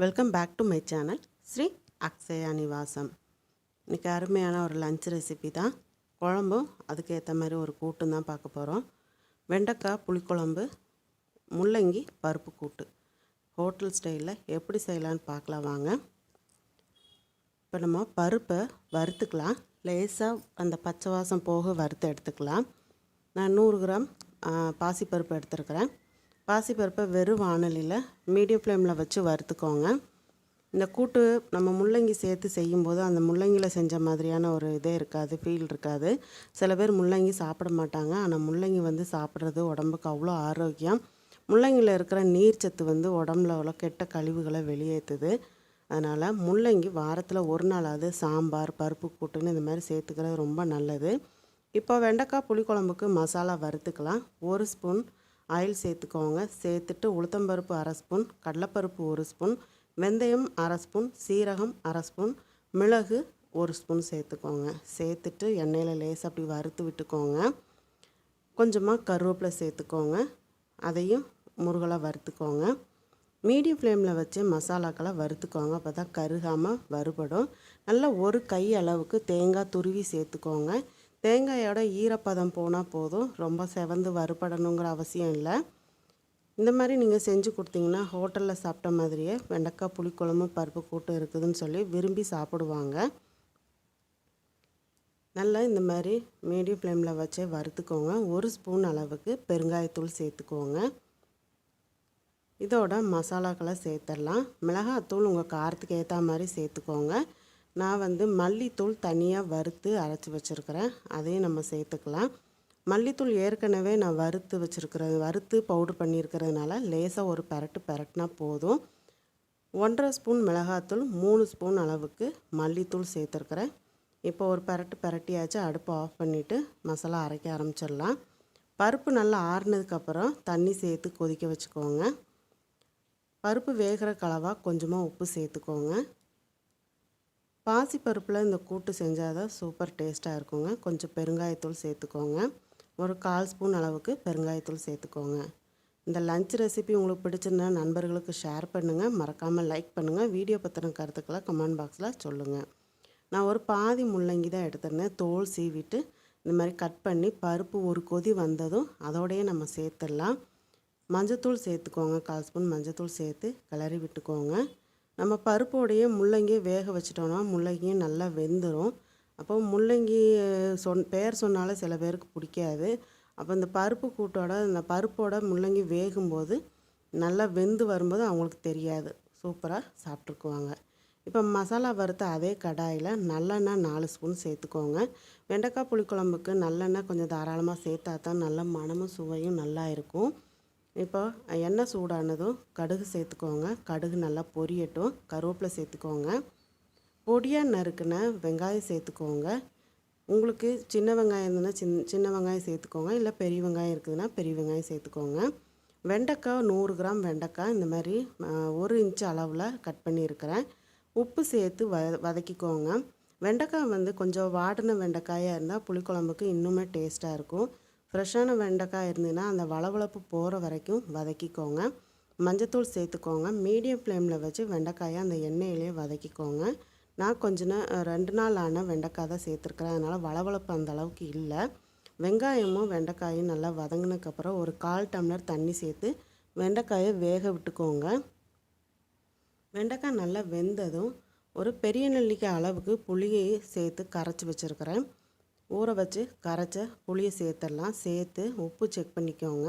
Welcome back to my channel Sri Akshaya Nivasam இன்றைக்கி அருமையான ஒரு லஞ்ச் ரெசிபி தான். குழம்பும் அதுக்கேற்ற மாதிரி ஒரு கூட்டும் தான் பார்க்க போகிறோம் வெண்டைக்காய் புளிக்குழம்பு முள்ளங்கி பருப்பு கூட்டு. ஹோட்டல் ஸ்டைலில் எப்படி செய்யலான்னு பார்க்கலாம் வாங்க. இப்போ நம்ம பருப்பை வறுத்துக்கலாம். லேசாக அந்த பச்சை வாசம் போக வறுத்து எடுத்துக்கலாம். நான் நூறு கிராம் பாசிப்பருப்பு எடுத்துருக்கிறேன். பாசிப்பருப்பை வெறும் வானலியில் மீடியம் ஃப்ளேமில் வச்சு வறுத்துக்கோங்க. இந்த கூட்டு நம்ம முள்ளங்கி சேர்த்து செய்யும்போது அந்த முள்ளங்கியில் செஞ்ச மாதிரியான ஒரு இதே இருக்காது ஃபீல் இருக்காது. சில பேர் முள்ளங்கி சாப்பிட மாட்டாங்க. ஆனால் முள்ளங்கி வந்து சாப்பிட்றது உடம்புக்கு அவ்வளோ ஆரோக்கியம். முள்ளங்கியில் இருக்கிற நீர்ச்சத்து வந்து உடம்புல அவ்வளோ கெட்ட கழிவுகளை வெளியேற்றுது அதனால் முள்ளங்கி வாரத்தில் ஒரு நாளாவது சாம்பார் பருப்பு கூட்டுன்னு இந்த மாதிரி சேர்த்துக்கிறது ரொம்ப நல்லது. இப்போ வெண்டைக்காய் புளிக்குழம்புக்கு மசாலா வறுத்துக்கலாம். ஒரு ஸ்பூன் ஆயில் சேர்த்துக்கோங்க. சேர்த்துட்டு உளுத்தம்பருப்பு அரை ஸ்பூன் கடலைப்பருப்பு ஒரு ஸ்பூன் வெந்தயம் அரை ஸ்பூன் சீரகம் அரை ஸ்பூன் மிளகு ஒரு ஸ்பூன் சேர்த்துக்கோங்க. சேர்த்துட்டு எண்ணெயில் லேஸ் அப்படி வறுத்து விட்டுக்கோங்க. கொஞ்சமாக கருவேப்பிலை சேர்த்துக்கோங்க. அதையும் முருகலாக வறுத்துக்கோங்க. மீடியம் ஃப்ளேமில் வச்சு மசாலாக்களை வறுத்துக்கோங்க. அப்போ தான் கருகாமல் வறுபடும். நல்லா ஒரு கை அளவுக்கு தேங்காய் துருவி சேர்த்துக்கோங்க. தேங்காயோட ஈரப்பதம் போனால் போதும். ரொம்ப செவந்து வறுபடணுங்கிற அவசியம் இல்லை. இந்த மாதிரி நீங்கள் செஞ்சு கொடுத்தீங்கன்னா ஹோட்டலில் சாப்பிட்ட மாதிரியே வெண்டைக்காய் புளிக்குழம்பு பருப்பு கூட்டு இருக்குதுன்னு சொல்லி விரும்பி சாப்பிடுவாங்க. நல்லா இந்த மாதிரி மீடியம் ஃப்ளேமில் வச்சே வறுத்துக்கோங்க. ஒரு ஸ்பூன் அளவுக்கு பெருங்காயத்தூள் சேர்த்துக்கோங்க. இதோட மசாலாக்களை சேர்த்துடலாம் மிளகாத்தூள் உங்கள் காரத்துக்கு ஏற்ற மாதிரி சேர்த்துக்கோங்க. நான் வந்து மல்லித்தூள் தனியாக வறுத்து அரைச்சி வச்சுருக்கிறேன். அதையும் நம்ம சேர்த்துக்கலாம். மல்லித்தூள் ஏற்கனவே நான் வறுத்து வச்சுருக்கிறது வறுத்து பவுடர் பண்ணியிருக்கிறதுனால லேசாக ஒரு பெரட்டு பெரட்டினா போதும். ஒன்றரை ஸ்பூன் மிளகாத்தூள் மூணு ஸ்பூன் அளவுக்கு மல்லித்தூள் சேர்த்துருக்குறேன். இப்போ ஒரு பெரட்டு பெரட்டியாச்சு அடுப்பை ஆஃப் பண்ணிவிட்டு மசாலா அரைக்க ஆரம்பிச்சிடலாம். பருப்பு நல்லா ஆறுனதுக்கப்புறம் தண்ணி சேர்த்து கொதிக்க வச்சுக்கோங்க. பருப்பு வேகிற கலவாக கொஞ்சமாக உப்பு சேர்த்துக்கோங்க. பாசிப்பருப்பில் இந்த கூட்டு செஞ்சால் தான் சூப்பர் டேஸ்ட்டாக இருக்குங்க. கொஞ்சம் பெருங்காயத்தூள் சேர்த்துக்கோங்க. ஒரு கால் ஸ்பூன் அளவுக்கு பெருங்காயத்தூள் சேர்த்துக்கோங்க. இந்த லஞ்ச் ரெசிபி உங்களுக்கு பிடிச்சிருந்தா நண்பர்களுக்கு ஷேர் பண்ணுங்கள் மறக்காமல் லைக் பண்ணுங்கள் வீடியோ பற்றின கருத்துக்களை கமெண்ட் பாக்ஸில் சொல்லுங்கள் நான் ஒரு பாதி முள்ளங்கி தான் எடுத்திருந்தேன். தோல் சீவிட்டு இந்த மாதிரி கட் பண்ணி பருப்பு ஒரு கொதி வந்ததும் அதோடையே நம்ம சேர்த்துடலாம். மஞ்சத்தூள் சேர்த்துக்கோங்க. கால் ஸ்பூன் மஞ்சத்தூள் சேர்த்து கிளறி விட்டுக்கோங்க. நம்ம பருப்போடையே முள்ளங்கியை வேக வச்சிட்டோம்னா முள்ளங்கியும் நல்லா வெந்துடும் அப்போ முள்ளங்கி சொன் பெயர் சொன்னாலே சில பேருக்கு பிடிக்காது. அப்போ இந்த பருப்பு கூட்டோட இந்த பருப்போட முள்ளங்கி வேகும்போது நல்லா வெந்து வரும்போது அவங்களுக்கு தெரியாது. சூப்பராக சாப்பிட்ருக்குவாங்க. இப்போ மசாலா வறுத்த அதே கடாயில் நல்லெண்ணெய் நாலு ஸ்பூன் சேர்த்துக்கோங்க. வெண்டைக்காய் புளிக்குழம்புக்கு நல்லெண்ணெய் கொஞ்சம் தாராளமாக சேர்த்தா தான் நல்ல மணமும் சுவையும் நல்லா இருக்கும். இப்போ எண்ணெய் சூடானதும் கடுகு சேர்த்துக்கோங்க. கடுகு நல்லா பொரியட்டும். கருவேப்பிலை சேர்த்துக்கோங்க. பொடியாக நறுக்குன வெங்காயம் சேர்த்துக்கோங்க. உங்களுக்கு சின்ன வெங்காயம் இருந்ததுன்னா சின் சின்ன வெங்காயம் சேர்த்துக்கோங்க. இல்லை பெரிய வெங்காயம் இருக்குதுன்னா பெரிய வெங்காயம் சேர்த்துக்கோங்க. வெண்டைக்காய் நூறு கிராம் வெண்டைக்காய் இந்த மாதிரி ஒரு இன்ச் அளவில் கட் பண்ணியிருக்கிறேன். உப்பு சேர்த்து வ வதக்கிக்கோங்க. வெண்டைக்காய் வந்து கொஞ்சம் வாடின வெண்டைக்காயாக இருந்தால் புளிக்குழம்புக்கு இன்னுமே டேஸ்ட்டாக இருக்கும். ஃப்ரெஷ்ஷான வெண்டைக்காய் இருந்ததுன்னா அந்த வளவளப்பு போகிற வரைக்கும் வதக்கிக்கோங்க. மஞ்சத்தூள் சேர்த்துக்கோங்க. மீடியம் ஃப்ளேமில் வச்சு வெண்டைக்காயை அந்த எண்ணெயிலே வதக்கிக்கோங்க. நான் கொஞ்ச நாள் ரெண்டு நாள் ஆன வெண்டைக்காய் தான் சேர்த்துருக்குறேன். அதனால் வளவளப்பு அந்த அளவுக்கு இல்லை. வெங்காயமும் வெண்டைக்காயும் நல்லா வதங்கினதுக்கப்புறம் ஒரு கால் டம்ளர் தண்ணி சேர்த்து வெண்டைக்காயை வேக விட்டுக்கோங்க. வெண்டைக்காய் நல்லா வெந்ததும் ஒரு பெரிய நெல்லிக்காய் அளவுக்கு புளியை சேர்த்து கரைச்சி வச்சுருக்கிறேன். ஊற வச்சு கரைச்ச புளியை சேர்த்துடலாம். சேர்த்து உப்பு செக் பண்ணிக்கோங்க.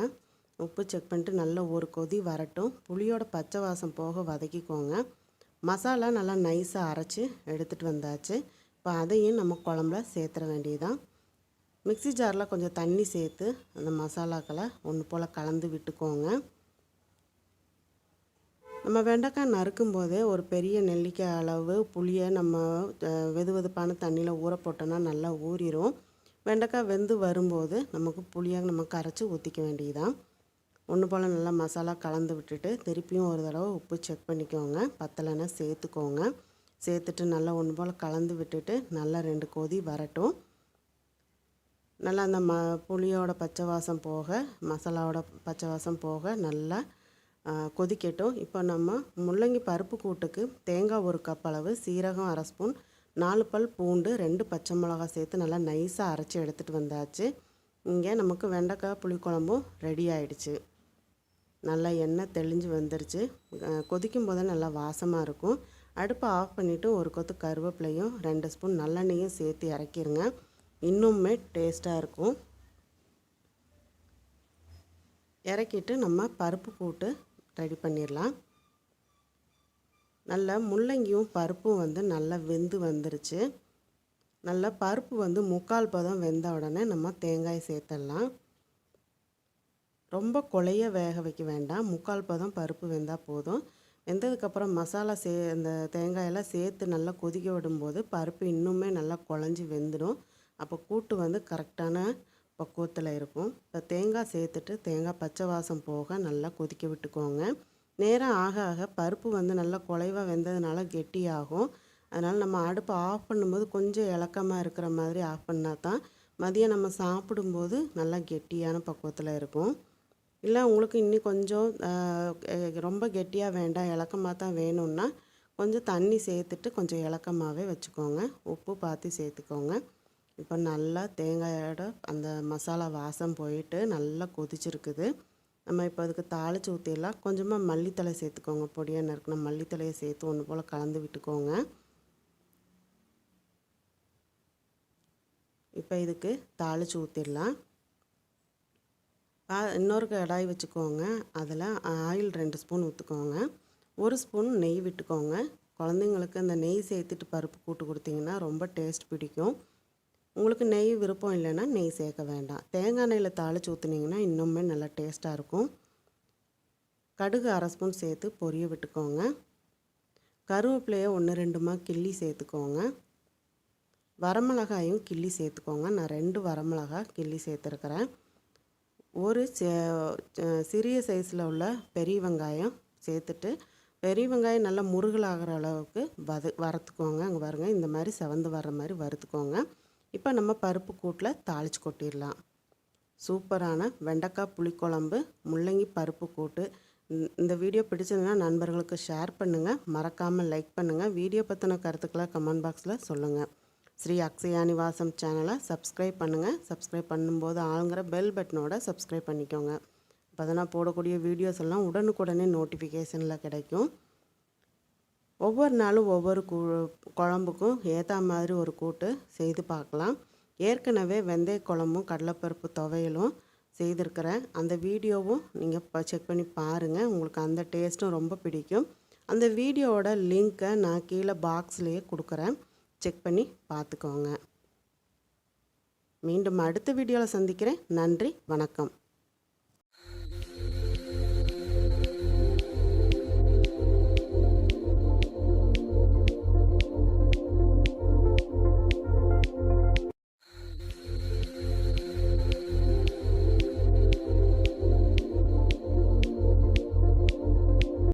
உப்பு செக் பண்ணிட்டு நல்லா ஒரு கொதி வரட்டும். புளியோட பச்சை வாசம் போக வதக்கிக்கோங்க. மசாலா நல்லா நைஸாக அரைச்சி எடுத்துகிட்டு வந்தாச்சு. இப்போ அதையும் நம்ம குழம்புல சேர்த்துற வேண்டியதுதான். மிக்ஸி ஜாரில் கொஞ்சம் தண்ணி சேர்த்து அந்த மசாலாக்களை ஒன்று போல் கலந்து விட்டுக்கோங்க. நம்ம வெண்டைக்காய் நறுக்கும் போதே ஒரு பெரிய நெல்லிக்காய் அளவு புளியை நம்ம வெது வெதுப்பான தண்ணியில் ஊற போட்டோன்னா நல்லா ஊறிடும் வெண்டைக்காய் வெந்து வரும்போது நமக்கு புளியை நம்ம கரைச்சி ஊற்றிக்க வேண்டியதுதான். ஒன்று போல் நல்லா மசாலா கலந்து விட்டுட்டு திருப்பியும் ஒரு தடவை உப்பு செக் பண்ணிக்கோங்க. பத்தலைன்னா சேர்த்துக்கோங்க. சேர்த்துட்டு நல்லா ஒன்று போல் கலந்து விட்டுட்டு நல்லா ரெண்டு கொதி வரட்டும். நல்லா அந்த ம புளியோட பச்சை வாசம் போக மசாலாவோட பச்சை வாசம் போக நல்லா கொதிக்கட்டும். இப்போ நம்ம முள்ளங்கி பருப்பு கூட்டுக்கு தேங்காய் ஒரு கப் அளவு சீரகம் அரை ஸ்பூன் நாலு பல் பூண்டு ரெண்டு பச்சை மிளகாய் சேர்த்து நல்லா நைஸாக அரைச்சி எடுத்துகிட்டு வந்தாச்சு. இங்கே நமக்கு வெண்டைக்காய் புளிக்குழம்பும் ரெடி ஆயிடுச்சு. நல்லா எண்ணெய் தெளிஞ்சு வந்துருச்சு. கொதிக்கும் போதே நல்லா வாசமாக இருக்கும். அடுப்பை ஆஃப் பண்ணிவிட்டு ஒரு கொத்து கருவேப்பிலையும் ரெண்டு ஸ்பூன் நல்லெண்ணெயும் சேர்த்து இறக்கிருங்க. இன்னுமே டேஸ்ட்டாக இருக்கும். இறக்கிட்டு நம்ம பருப்பு கூட்டு ரெடி பண்ணிடலாம் நல்லா முள்ளங்கியும் பருப்பும் வந்து நல்லா வெந்து வந்துருச்சு. நல்லா பருப்பு வந்து முக்கால் பதம் வெந்த உடனே நம்ம தேங்காய் சேர்த்துடலாம் ரொம்ப கொலைய வேக வைக்க வேண்டாம். முக்கால் பதம் பருப்பு வெந்தால் போதும். வெந்ததுக்கப்புறம் மசாலா சே இந்த தேங்காயெல்லாம் சேர்த்து நல்லா கொதிக்க விடும்போது பருப்பு இன்னுமே நல்லா குழஞ்சி வெந்துடும். அப்போ கூட்டு வந்து கரெக்டான பக்குவத்தில் இருக்கும். இப்போ தேங்காய் சேர்த்துட்டு தேங்காய் பச்சை வாசம் போக நல்லா கொதிக்க விட்டுக்கோங்க. நேரம் ஆக ஆக பருப்பு வந்து நல்லா குலைவாக வெந்ததுனால கெட்டியாகும். அதனால் நம்ம அடுப்பை ஆஃப் பண்ணும்போது கொஞ்சம் இலக்கமாக இருக்கிற மாதிரி ஆஃப் பண்ணால் தான் மதியம் நம்ம சாப்பிடும்போது நல்லா கெட்டியான பக்குவத்தில் இருக்கும். இல்லை உங்களுக்கு இன்னும் கொஞ்சம் ரொம்ப கெட்டியாக வேண்டாம் இலக்கமாக தான் வேணும்னா கொஞ்சம் தண்ணி சேர்த்துட்டு கொஞ்சம் இலக்கமாகவே வச்சுக்கோங்க. உப்பு பார்த்து சேர்த்துக்கோங்க. இப்போ நல்லா தேங்காயோட அந்த மசாலா வாசம் போயிட்டு நல்லா கொதிச்சிருக்குது. நம்ம இப்போ அதுக்கு தாளித்து ஊற்றிடலாம் கொஞ்சமாக மல்லித்தலை சேர்த்துக்கோங்க. பொடியாக நறுக்கின மல்லித்தலையை சேர்த்து ஒன்று போல் கலந்து விட்டுக்கோங்க. இப்போ இதுக்கு தாளித்து ஊற்றிடலாம் இன்னொரு கடாய் வச்சுக்கோங்க. அதில் ஆயில் ரெண்டு ஸ்பூன் ஊற்றுக்கோங்க ஒரு ஸ்பூன் நெய் விட்டுக்கோங்க. குழந்தைங்களுக்கு அந்த நெய் சேர்த்துட்டு பருப்பு கூட்டு கொடுத்தீங்கன்னா ரொம்ப டேஸ்ட் பிடிக்கும். உங்களுக்கு நெய் விருப்பம் இல்லைன்னா நெய் சேர்க்க வேண்டாம். தேங்காய் எண்ணெயில் தாளித்து ஊற்றுனீங்கன்னா இன்னுமே நல்லா டேஸ்ட்டாக இருக்கும். கடுகு அரை ஸ்பூன் சேர்த்து பொரிய விட்டுக்கோங்க. கருவேப்பிலையை ஒன்று ரெண்டுமா கிள்ளி சேர்த்துக்கோங்க. வரமிளகாயும் கிள்ளி சேர்த்துக்கோங்க. நான் ரெண்டு வரமிளகாய் கிள்ளி சேர்த்துருக்கிறேன். ஒரு சிறிய சைஸில் உள்ள பெரிய வெங்காயம் சேர்த்துட்டு பெரிய வெங்காயம் நல்லா முருகலாகிற அளவுக்கு வத வறுத்துக்கோங்க. அங்கே பாருங்கள் இந்த மாதிரி செவந்து வர்ற மாதிரி வறுத்துக்கோங்க. இப்போ நம்ம பருப்பு கூட்டில் தாளித்து கொட்டிடலாம். சூப்பரான வெண்டைக்காய் புளிக்குழம்பு முள்ளங்கி பருப்பு கூட்டு. இந்த- வீடியோ பிடிச்சதுன்னா நண்பர்களுக்கு ஷேர் பண்ணுங்கள் மறக்காமல் லைக் பண்ணுங்கள் வீடியோ பற்றின கருத்துக்களை கமெண்ட் பாக்ஸில் சொல்லுங்கள் ஸ்ரீ அக்ஷயா நிவாசம் சேனலை சப்ஸ்கிரைப் பண்ணுங்கள் சப்ஸ்கிரைப் பண்ணும்போது ஆளுங்கிற பெல் பட்டனோட சப்ஸ்கிரைப் பண்ணிக்கோங்க. இப்போ தான் போடக்கூடிய வீடியோஸ் எல்லாம் உடனுக்குடனே நோட்டிஃபிகேஷனில் கிடைக்கும். ஒவ்வொரு நாளும் ஒவ்வொரு கூ குழம்புக்கும் ஏற்ற மாதிரி ஒரு கூட்டு செய்து பார்க்கலாம். ஏற்கனவே வெந்தய குழம்பும் கடலைப்பருப்பு துவையலும் செய்திருக்கிறேன். அந்த வீடியோவும் நீங்கள் செக் பண்ணி பாருங்கள் உங்களுக்கு அந்த டேஸ்ட்டும் ரொம்ப பிடிக்கும். அந்த வீடியோவோட லிங்க்கை நான் கீழே பாக்ஸ்லேயே கொடுக்குறேன். செக் பண்ணி பார்த்துக்கோங்க. மீண்டும் அடுத்த வீடியோவில் சந்திக்கிறேன். நன்றி வணக்கம்.